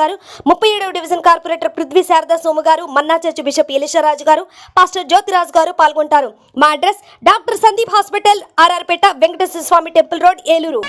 గారు ముప్పై ఏడవ division corporator Prithvi Sharada Somu garu Manna church bishop ఎలిషరాజు గారు పాస్టర్ జ్యోతిరాజు గారు పాల్గొంటారు. మా address doctor Sandeep hospital RR Peta Venkateswara Swamy temple road Eluru.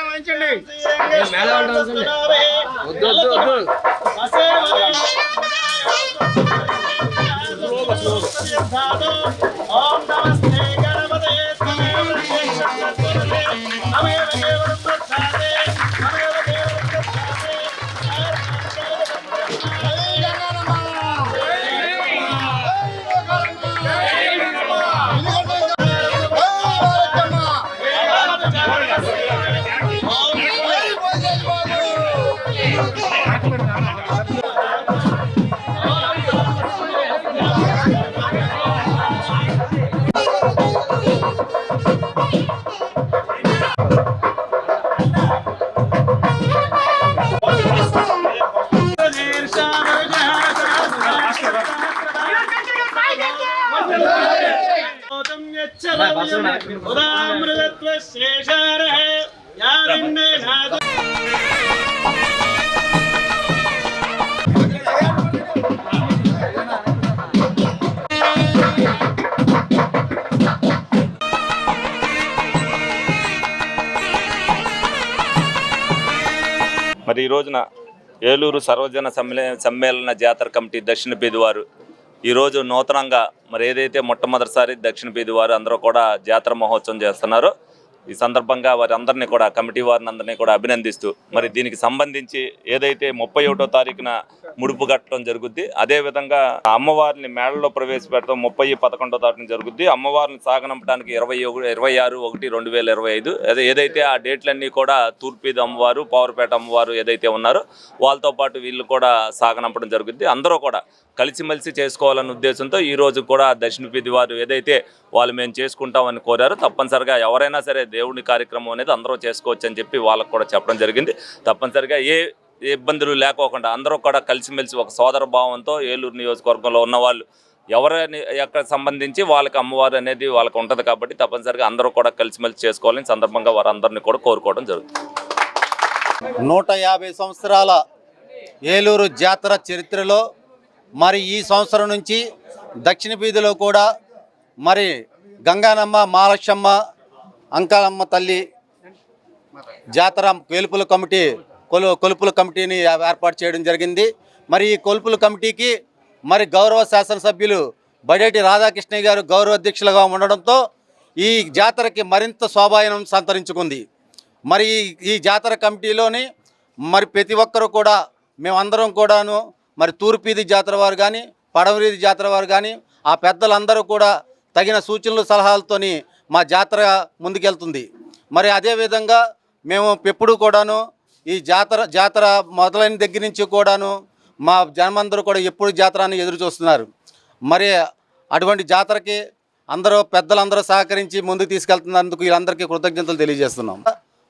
వాయించండి మేళ వాయించండి వద్దు వద్దు వద్దు ఓం నమస్తే రోజున ఏలూరు సర్వజన సమ్మేళ సమ్మేళన జాతర కమిటీ దక్షిణ బీదివారు ఈరోజు నూతనంగా మరి ఏదైతే మొట్టమొదటిసారి దక్షిణ బీదివారు అందరూ కూడా జాతర మహోత్సవం చేస్తున్నారో ఈ సందర్భంగా వారి అందరినీ కూడా కమిటీ వారిని అందరినీ కూడా అభినందిస్తూ మరి దీనికి సంబంధించి ఏదైతే ముప్పై ఒకటో తారీఖున ముడుపు కట్టడం జరుగుద్ది అదేవిధంగా అమ్మవారిని మేళలో ప్రవేశపెట్టడం ముప్పై పదకొండో తారీఖున జరుగుద్ది. అమ్మవారిని సాగనంపడానికి ఇరవై ఇరవై ఆరు ఒకటి రెండు వేల ఇరవై ఐదు అదే ఏదైతే ఆ డేట్లన్నీ కూడా తూర్పీది అమ్మవారు పవర్పేట అమ్మవారు ఏదైతే ఉన్నారో వాళ్ళతో పాటు వీళ్ళు కూడా సాగనంపడం జరుగుద్ది. అందరూ కూడా కలిసిమెలిసి చేసుకోవాలన్న ఉద్దేశంతో ఈ రోజు కూడా దక్షిణ వారు ఏదైతే వాళ్ళు మేము చేసుకుంటామని కోరారు. తప్పనిసరిగా ఎవరైనా సరే దేవుని కార్యక్రమం అనేది అందరూ చేసుకోవచ్చు అని చెప్పి వాళ్ళకు కూడా చెప్పడం జరిగింది. తప్పనిసరిగా ఏ ఏ ఇబ్బందులు లేకోకుండా అందరూ కూడా కలిసిమెలిసి ఒక సోదర భావంతో ఏలూరు నియోజకవర్గంలో ఉన్న వాళ్ళు ఎవరిని ఎక్కడ సంబంధించి వాళ్ళకి అమ్మవారు అనేది వాళ్ళకి ఉంటుంది కాబట్టి తప్పనిసరిగా అందరూ కూడా కలిసిమెలిసి చేసుకోవాలని సందర్భంగా వారందరినీ కూడా కోరుకోవడం జరుగుతుంది. నూట యాభై సంవత్సరాల ఏలూరు జాతర చరిత్రలో మరి ఈ సంవత్సరం నుంచి దక్షిణ వీధిలో కూడా మరి గంగానమ్మ మహాలక్ష్మ అంకాలమ్మ తల్లి జాతర కొలుపుల కమిటీ కొలు కొలుపుల కమిటీని ఏర్పాటు చేయడం జరిగింది. మరి ఈ కొలుపుల కమిటీకి మరి గౌరవ శాసనసభ్యులు బడేటి రాధాకృష్ణ గారు గౌరవ అధ్యక్షులుగా ఉండడంతో ఈ జాతరకి మరింత శోభాయనం సంతరించుకుంది. మరి ఈ- ఈ జాతర కమిటీలోని మరి ప్రతి ఒక్కరూ కూడా మేమందరం కూడాను మరి తూర్పీది జాతర వారు కానీ పడమరీది జాతర వారు కానీ ఆ పెద్దలందరూ కూడా తగిన సూచనలు సలహాలతోని మా జాతర ముందుకెళ్తుంది. మరి అదేవిధంగా మేము ఎప్పుడు కూడాను ఈ జాతర జాతర మొదలైన దగ్గర నుంచి కూడాను మా జనమందరూ కూడా ఎప్పుడు జాతరని ఎదురు చూస్తున్నారు. మరి అటువంటి జాతరకి అందరూ పెద్దలందరూ సహకరించి ముందుకు తీసుకెళ్తున్నందుకు వీళ్ళందరికీ కృతజ్ఞతలు తెలియజేస్తున్నాం.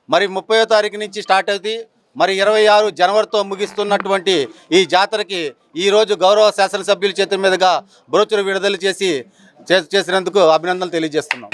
మరి ముప్పయో తారీఖు నుంచి స్టార్ట్ అవుతుంది. మరి ఇరవై ఆరు జనవరితో ముగిస్తున్నటువంటి ఈ జాతరకి ఈరోజు గౌరవ శాసనసభ్యుల చేతుల మీదుగా బ్రోచురు విడుదల చేసి చేసినందుకు అభినందనలు తెలియజేస్తున్నాం.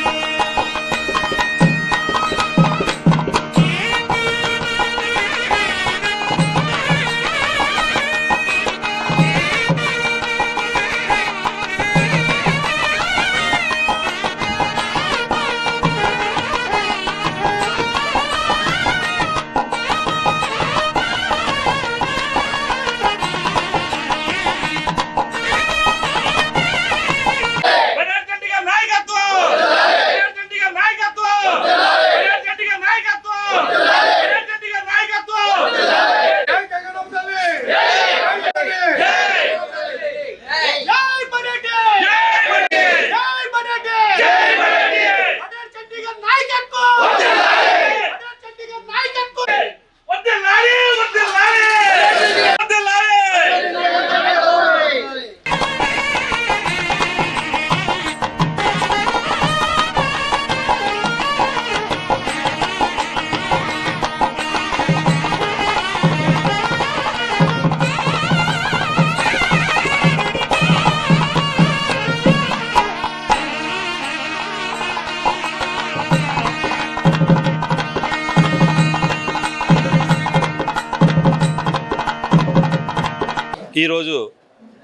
ఈరోజు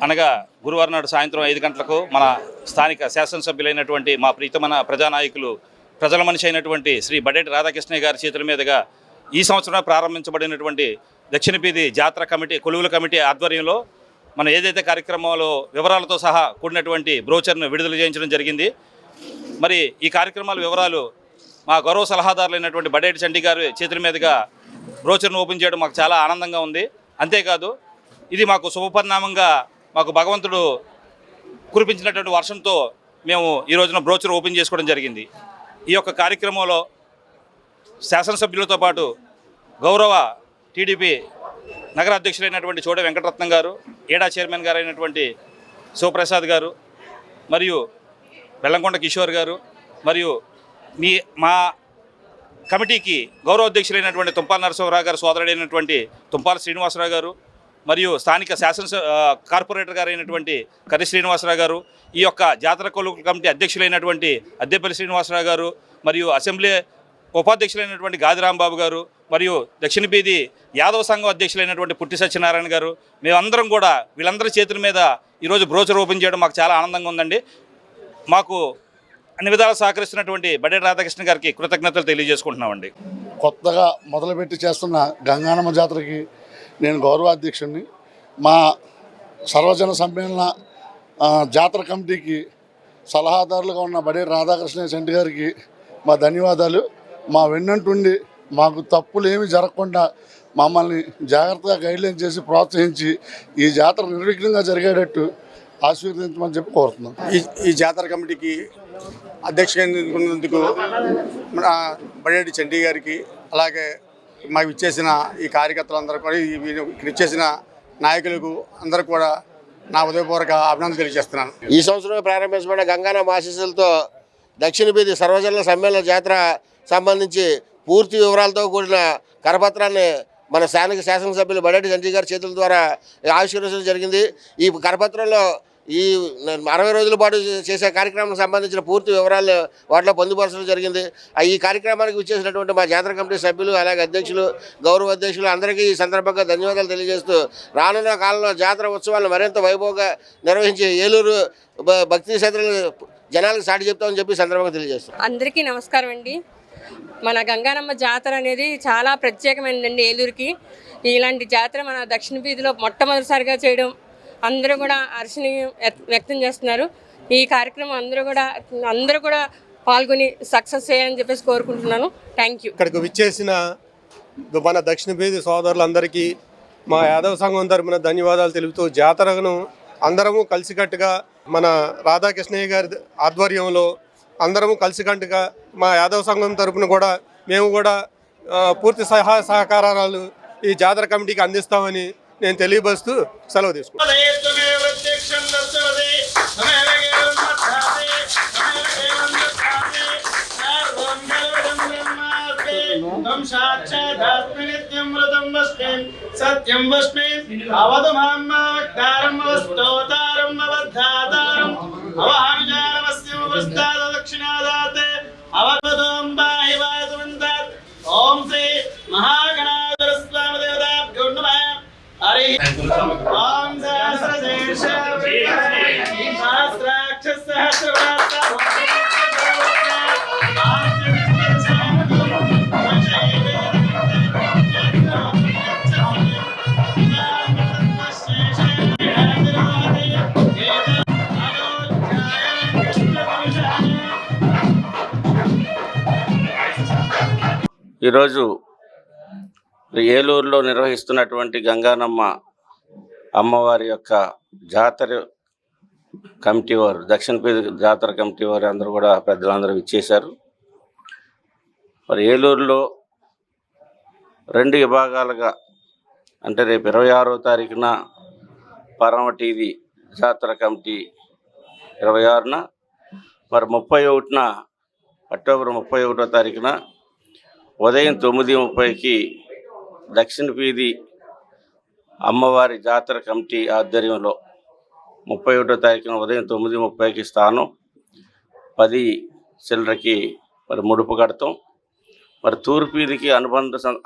అనగా గురువారం నాడు సాయంత్రం ఐదు గంటలకు మన స్థానిక శాసనసభ్యులైనటువంటి మా ప్రీతమైన ప్రజానాయకులు ప్రజల మనిషి అయినటువంటి శ్రీ బడేటి రాధాకృష్ణయ్య గారి చేతుల మీదుగా ఈ సంవత్సరం ప్రారంభించబడినటువంటి దక్షిణపీది జాతర కమిటీ కొలువుల కమిటీ ఆధ్వర్యంలో మన ఏదైతే కార్యక్రమంలో వివరాలతో సహా కూడినటువంటి బ్రోచర్ను విడుదల చేయించడం జరిగింది. మరి ఈ కార్యక్రమాల వివరాలు మా గౌరవ సలహాదారులైనటువంటి బడేటి చండీ గారి చేతుల మీదుగా బ్రోచర్ను ఓపెన్ చేయడం మాకు చాలా ఆనందంగా ఉంది. అంతేకాదు ఇది మాకు శుభపరిణామంగా మాకు భగవంతుడు కురిపించినటువంటి వర్షంతో మేము ఈ రోజున బ్రోచర్ ఓపెన్ చేసుకోవడం జరిగింది. ఈ యొక్క కార్యక్రమంలో శాసనసభ్యులతో పాటు గౌరవ టీడీపీ నగర అధ్యక్షులైనటువంటి చోట వెంకటరత్నం గారు ఏడా చైర్మన్ గారు అయినటువంటి శివప్రసాద్ గారు మరియు బెల్లంకొండ కిషోర్ గారు మరియు మీ మా కమిటీకి గౌరవ అధ్యక్షులైనటువంటి తుంపాల నరసింహరావు గారు సోదరుడైనటువంటి తుంపాల శ్రీనివాసరావు గారు మరియు స్థానిక శాసన కార్పొరేటర్ గారు అయినటువంటి కర్రి శ్రీనివాసరావు గారు ఈ యొక్క జాతర కొలువు కమిటీ అధ్యక్షులైనటువంటి అద్దెపల్లి శ్రీనివాసరావు గారు మరియు అసెంబ్లీ ఉపాధ్యక్షులైనటువంటి గాదిరాంబాబు గారు మరియు దక్షిణ బీది యాదవ సంఘం అధ్యక్షులైనటువంటి పుట్టి సత్యనారాయణ గారు మేమందరం కూడా వీళ్ళందరి చేతుల మీద ఈరోజు బ్రోచర్ ఓపెన్ చేయడం మాకు చాలా ఆనందంగా ఉందండి. మాకు అన్ని విధాలు సహకరిస్తున్నటువంటి బడేటి రాధాకృష్ణ గారికి కృతజ్ఞతలు తెలియజేసుకుంటున్నామండి. కొత్తగా మొదలుపెట్టి చేస్తున్న గంగానమ్మ జాతరకి నేను గౌరవాధ్యక్షుడిని. మా సర్వజన సమ్మేళన జాతర కమిటీకి సలహాదారులుగా ఉన్న బడే రాధాకృష్ణ చంటి గారికి మా ధన్యవాదాలు. మా వెన్నంటుండి మాకు తప్పులు ఏమీ జరగకుండా మమ్మల్ని జాగ్రత్తగా గైడ్లైన్ చేసి ప్రోత్సహించి ఈ జాతర నిర్విఘ్నంగా జరిగేటట్టు ఆశీర్వదించమని చెప్పి కోరుతున్నాం. ఈ ఈ జాతర కమిటీకి అధ్యక్షంగా ఎన్నుకున్నందుకు మన బడేటి చండీ గారికి అలాగే మాకు ఇచ్చేసిన ఈ కార్యకర్తలందరూ కూడా ఈ ఇక్కడ ఇచ్చేసిన నాయకులకు అందరూ కూడా నా ఉదయపూర్వక అభినందన తెలియజేస్తున్నాను. ఈ సంవత్సరం ప్రారంభించబడిన గంగానమ్మ ఆశీస్సులతో దక్షిణ బీది సర్వజనుల సమ్మేళన జాతర సంబంధించి పూర్తి వివరాలతో కూడిన కరపత్రాన్ని మన స్థానిక శాసనసభ్యులు బడేటి సంజయ్ గారి చేతుల ద్వారా ఆవిష్కరించడం జరిగింది. ఈ కరపత్రంలో ఈ అరవై రోజుల పాటు చేసే కార్యక్రమం సంబంధించిన పూర్తి వివరాలు వాటిలో పొందుపరచడం జరిగింది. ఆ ఈ కార్యక్రమానికి విచ్చేసినటువంటి మా జాతర కమిటీ సభ్యులు అలాగే అధ్యక్షులు గౌరవ అధ్యక్షులు అందరికీ ఈ సందర్భంగా ధన్యవాదాలు తెలియజేస్తూ రానున్న కాలంలో జాతర ఉత్సవాలను మరింత వైభవంగా నిర్వహించి ఏలూరు భక్తి క్షేత్రాలు జనాలకు సాటి చెప్తామని చెప్పి సందర్భంగా తెలియజేస్తాం. అందరికీ నమస్కారం అండి. మన గంగానమ్మ జాతర అనేది చాలా ప్రత్యేకమైనదండి ఏలూరుకి. ఇలాంటి జాతర మన దక్షిణ వీధిలో మొట్టమొదటిసారిగా చేయడం అందరూ కూడా హర్షని వ్యక్తం చేస్తున్నారు. ఈ కార్యక్రమం అందరూ కూడా అందరూ కూడా పాల్గొని సక్సెస్ చేయాలని చెప్పేసి కోరుకుంటున్నాను. థ్యాంక్ యూ ఇక్కడికి విచ్చేసిన మన దక్షిణ బీది సోదరులందరికీ మా యాదవ సంఘం తరపున ధన్యవాదాలు తెలుపుతూ జాతరను అందరము కలిసికట్టుగా మన రాధాకృష్ణయ్య గారి ఆధ్వర్యంలో అందరము కలిసికట్టుగా మా యాదవ సంఘం తరపున కూడా మేము కూడా పూర్తి సహాయ సహకారాలు ఈ జాతర కమిటీకి అందిస్తామని నేను తెలియపరుస్తూ సెలవు తీసుకుంటాను ఈరోజు ఏలూరులో నిర్వహిస్తున్నటువంటి గంగానమ్మ అమ్మవారి యొక్క జాతర కమిటీ వారు దక్షిణ జాతర కమిటీ వారు అందరూ కూడా పెద్దలందరూ ఇచ్చేశారు మరి ఏలూరులో రెండు విభాగాలుగా అంటే రేపు ఇరవై ఆరో తారీఖున పరమటీది జాతర కమిటీ ఇరవై ఆరున మరి ముప్పై ఒకటిన అక్టోబర్ ముప్పై ఒకటో తారీఖున ఉదయం తొమ్మిది ముప్పైకి దక్షిణ వీధి అమ్మవారి జాతర కమిటీ ఆధ్వర్యంలో ముప్పై ఒకటో తారీఖున ఉదయం తొమ్మిది ముప్పైకి స్థానం పది చిల్లరకి మరి ముడుపు కడతాం. మరి తూర్పీదికి అనుబంధ సం-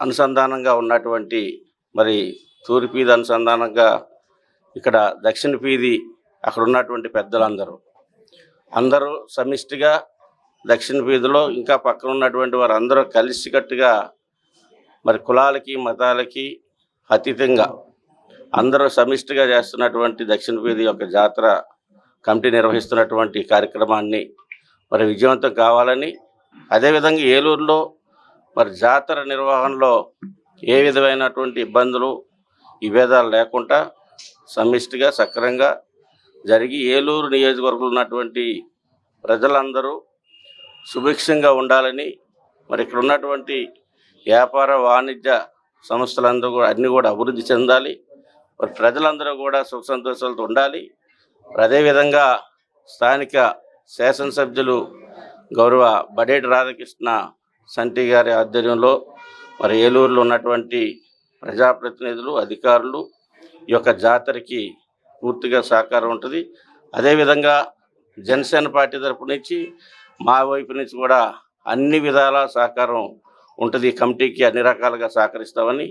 అనుసంధానంగా ఉన్నటువంటి మరి తూర్పీది అనుసంధానంగా ఇక్కడ దక్షిణ పీది అక్కడ ఉన్నటువంటి పెద్దలందరూ. అందరూ సమిష్టిగా దక్షిణ వీధిలో ఇంకా పక్కన ఉన్నటువంటి వారు అందరూ కలిసికట్టుగా మరి కులాలకి మతాలకి అతీతంగా అందరూ సమిష్టిగా చేస్తున్నటువంటి దక్షిణ వీధి యొక్క జాతర కమిటీ నిర్వహిస్తున్నటువంటి కార్యక్రమాన్ని మరి విజయవంతం కావాలని అదేవిధంగా ఏలూరులో మరి జాతర నిర్వహణలో ఏ విధమైనటువంటి ఇబ్బందులు విభేదాలు లేకుండా సమిష్టిగా సక్రమంగా జరిగి ఏలూరు నియోజకవర్గంలో ఉన్నటువంటి ప్రజలందరూ సుభిక్షంగా ఉండాలని మరి ఇక్కడ ఉన్నటువంటి వ్యాపార వాణిజ్య సంస్థలందరూ కూడా అన్నీ కూడా అభివృద్ధి చెందాలి. మరి ప్రజలందరూ కూడా సుఖ సంతోషాలతో ఉండాలి. అదేవిధంగా స్థానిక శాసనసభ్యులు గౌరవ బడేటి రాధాకృష్ణ సంటి గారి ఆధ్వర్యంలో మరి ఏలూరులో ఉన్నటువంటి ప్రజాప్రతినిధులు అధికారులు ఈ యొక్క జాతరకి పూర్తిగా సహకారం ఉంటుంది. అదేవిధంగా జనసేన పార్టీ తరపు నుంచి మా వైపు నుంచి కూడా అన్ని విధాల సహకారం ఉంటుంది. కమిటీకి అన్ని రకాలుగా సహకరిస్తామని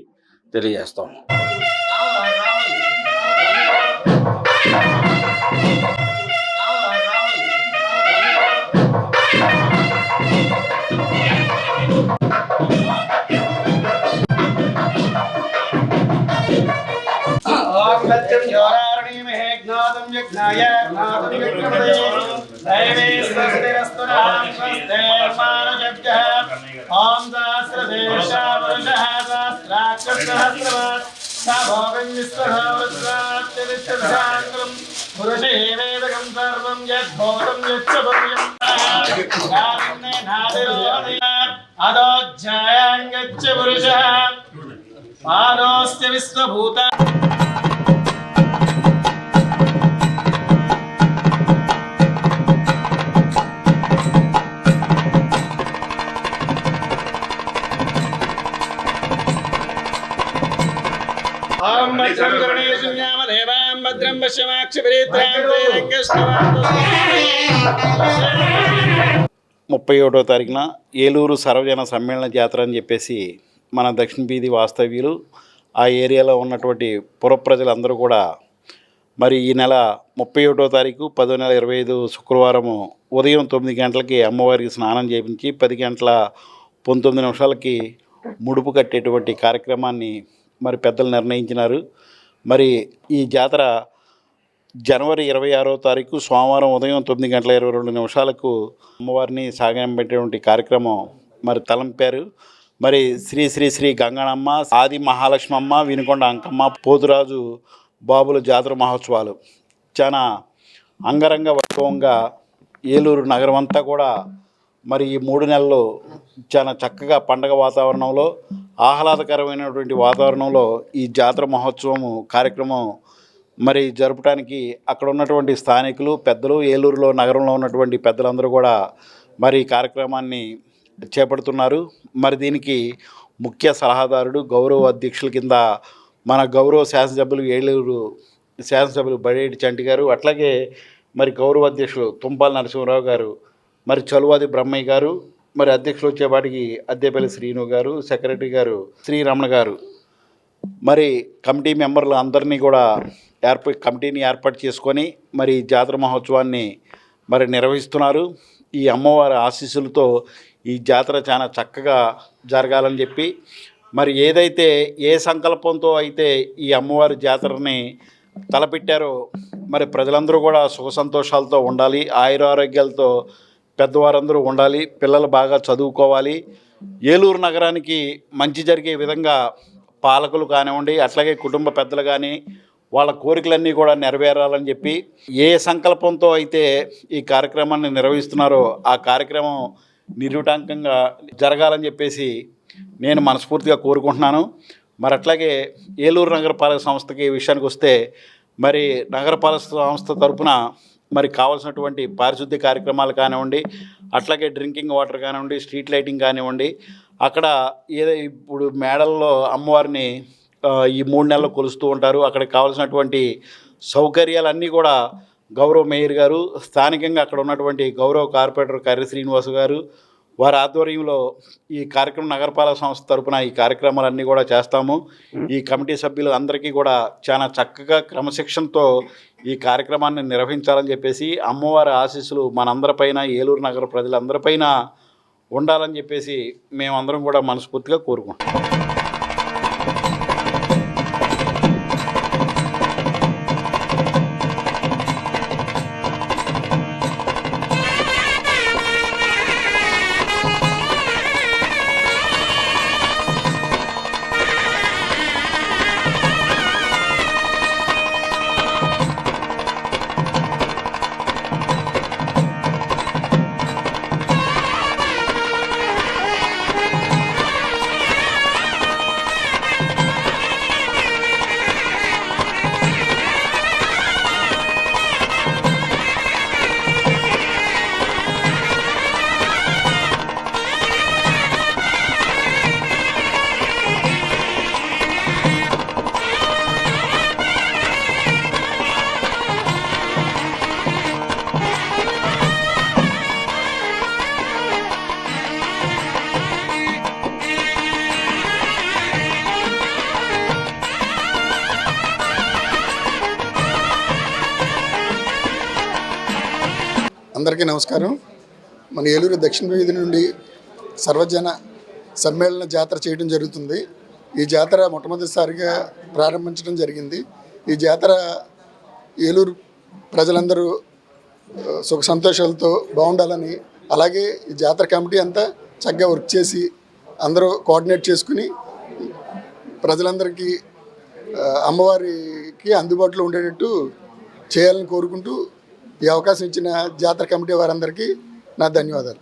తెలియజేస్తాము. విశ్వభాంగురం సర్వం యద్భూతం యచ్చ భవ్యం అదోధ్యాయాంగచ్చ పురుషः పాదోస్య విశ్వభూత ముప్పై ఒకటో తారీఖున ఏలూరు సర్వజన సమ్మేళన జాతర అని చెప్పేసి మన దక్షిణ బీది వాస్తవ్యులు ఆ ఏరియాలో ఉన్నటువంటి పుర ప్రజలందరూ కూడా మరి ఈ నెల ముప్పై ఒకటో తారీఖు పదో నెల ఇరవై ఐదు శుక్రవారము ఉదయం తొమ్మిది గంటలకి అమ్మవారికి స్నానం చేయించి పది గంటల పంతొమ్మిది నిమిషాలకి ముడుపు కట్టేటువంటి కార్యక్రమాన్ని మరి పెద్దలు నిర్ణయించినారు. మరి ఈ జాతర జనవరి ఇరవై ఆరో తారీఖు సోమవారం ఉదయం తొమ్మిది గంటల ఇరవై రెండు నిమిషాలకు అమ్మవారిని సాగంబెట్టేటువంటి కార్యక్రమం మరి తలంపారు. మరి శ్రీ శ్రీ శ్రీ గంగణమ్మ ఆది మహాలక్ష్మమ్మ వినుకొండ అంకమ్మ పోతురాజు బాబుల జాతర మహోత్సవాలు. చాలా అంగరంగ వైభవంగా ఏలూరు నగరం అంతా కూడా మరి ఈ మూడు నెలలు చాలా చక్కగా పండగ వాతావరణంలో ఆహ్లాదకరమైనటువంటి వాతావరణంలో ఈ జాతర మహోత్సవము కార్యక్రమం మరి జరపడానికి అక్కడ ఉన్నటువంటి స్థానికులు పెద్దలు ఏలూరులో నగరంలో ఉన్నటువంటి పెద్దలందరూ కూడా మరి కార్యక్రమాన్ని చేపడుతున్నారు. మరి దీనికి ముఖ్య సలహాదారుడు గౌరవ అధ్యక్షుల కింద మన గౌరవ శాసనసభ్యులు ఏలూరు శాసనసభ్యులు బడేటి చంటి గారు అట్లాగే మరి గౌరవ అధ్యక్షులు తుంపాల నరసింహరావు గారు మరి చలువాది బ్రహ్మయ్య గారు మరి అధ్యక్షులు వచ్చేపాటికి అద్దేపల్లి శ్రీను గారు సెక్రటరీ గారు శ్రీరమణ గారు. మరి కమిటీ మెంబర్లు అందరినీ కూడా ఏర్ప కమిటీని ఏర్పాటు చేసుకొని మరి జాతర మహోత్సవాన్ని మరి నిర్వహిస్తున్నారు. ఈ అమ్మవారి ఆశీస్సులతో ఈ జాతర చాలా చక్కగా జరగాలని చెప్పి మరి ఏదైతే ఏ సంకల్పంతో అయితే ఈ అమ్మవారి జాతరని తలపెట్టారో మరి ప్రజలందరూ కూడా సుఖ సంతోషాలతో ఉండాలి ఆయురారోగ్యాలతో పెద్దవారందరూ ఉండాలి పిల్లలు బాగా చదువుకోవాలి. ఏలూరు నగరానికి మంచి జరిగే విధంగా పాలకులు కానివ్వండి అట్లాగే కుటుంబ పెద్దలు కానీ వాళ్ళ కోరికలన్నీ కూడా నెరవేరాలని చెప్పి ఏ సంకల్పంతో అయితే ఈ కార్యక్రమాన్ని నిర్వహిస్తున్నారో ఆ కార్యక్రమం నిర్విటాంకంగా జరగాలని చెప్పేసి నేను మనస్ఫూర్తిగా కోరుకుంటున్నాను. మరి అట్లాగే ఏలూరు నగరపాలక సంస్థకి విషయానికి వస్తే మరి నగరపాలక సంస్థ తరపున మరి కావాల్సినటువంటి పారిశుద్ధ్య కార్యక్రమాలు కానివ్వండి అట్లాగే డ్రింకింగ్ వాటర్ కానివ్వండి స్ట్రీట్ లైటింగ్ కానివ్వండి అక్కడ ఏదో ఇప్పుడు మేడల్లో అమ్మవారిని ఈ మూడు నెలలు కొలుస్తూ ఉంటారు. అక్కడికి కావాల్సినటువంటి సౌకర్యాలన్నీ కూడా గౌరవ మేయర్ గారు స్థానికంగా అక్కడ ఉన్నటువంటి గౌరవ కార్పొరేటర్ కర్రి శ్రీనివాస్ గారు వారి ఆధ్వర్యంలో ఈ కార్యక్రమం నగరపాలక సంస్థ తరపున ఈ కార్యక్రమాలన్నీ కూడా చేస్తాము. ఈ కమిటీ సభ్యులు అందరికీ కూడా చాలా చక్కగా క్రమశిక్షణతో ఈ కార్యక్రమాన్ని నిర్వహించాలని చెప్పేసి అమ్మవారి ఆశీస్సులు మనందరిపైన ఏలూరు నగర ప్రజలందరిపైన ఉండాలని చెప్పేసి మేమందరం కూడా మనస్ఫూర్తిగా కోరుకుంటాం అందరికీ నమస్కారం. మన ఏలూరు దక్షిణ వీధి నుండి సర్వజన సమ్మేళన జాతర చేయడం జరుగుతుంది. ఈ జాతర మొట్టమొదటిసారిగా ప్రారంభించడం జరిగింది. ఈ జాతర ఏలూరు ప్రజలందరూ సుఖ సంతోషాలతో బాగుండాలని అలాగే ఈ జాతర కమిటీ అంతా చక్కగా వర్క్ చేసి అందరూ కోఆర్డినేట్ చేసుకుని ప్రజలందరికీ అమ్మవారికి అందుబాటులో ఉండేటట్టు చేయాలని కోరుకుంటూ ఈ అవకాశం ఇచ్చిన జాతర కమిటీ వారందరికీ నా ధన్యవాదాలు.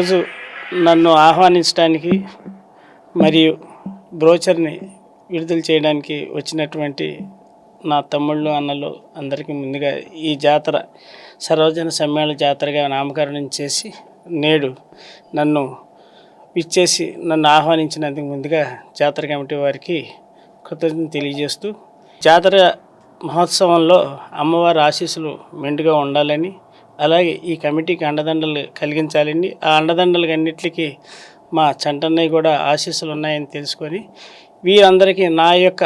ఈరోజు నన్ను ఆహ్వానించడానికి మరియు బ్రోచర్ని విడుదల చేయడానికి వచ్చినటువంటి నా తమ్ముళ్ళు అన్నలు అందరికీ ముందుగా ఈ జాతర సర్వజన సమ్మేళన జాతరగా నామకరణం చేసి నేడు నన్ను ఇచ్చేసి నన్ను ఆహ్వానించినందుకు ముందుగా జాతర కమిటీ వారికి కృతజ్ఞత తెలియజేస్తూ జాతర మహోత్సవంలో అమ్మవారి ఆశీస్సులు మెండుగా ఉండాలని అలాగే ఈ కమిటీకి అండదండలు కలిగించాలని ఆ అండదండలు అన్నిటికీ మా చంటన్నయ్య కూడా ఆశీస్సులు ఉన్నాయని తెలుసుకొని వీరందరికీ నా యొక్క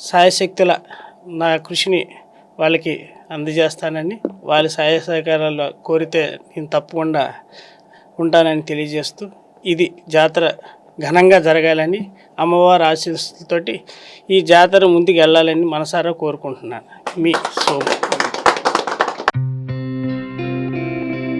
సాయశక్తుల నా కృషిని వాళ్ళకి అందజేస్తానని వాళ్ళ సహాయ సహకారాలు కోరితే నేను తప్పకుండా ఉంటానని తెలియజేస్తూ ఇది జాతర ఘనంగా జరగాలని అమ్మవారి ఆశీస్సులతోటి ఈ జాతర ముందుకు వెళ్ళాలని మనసారా కోరుకుంటున్నాను. మీ సోము.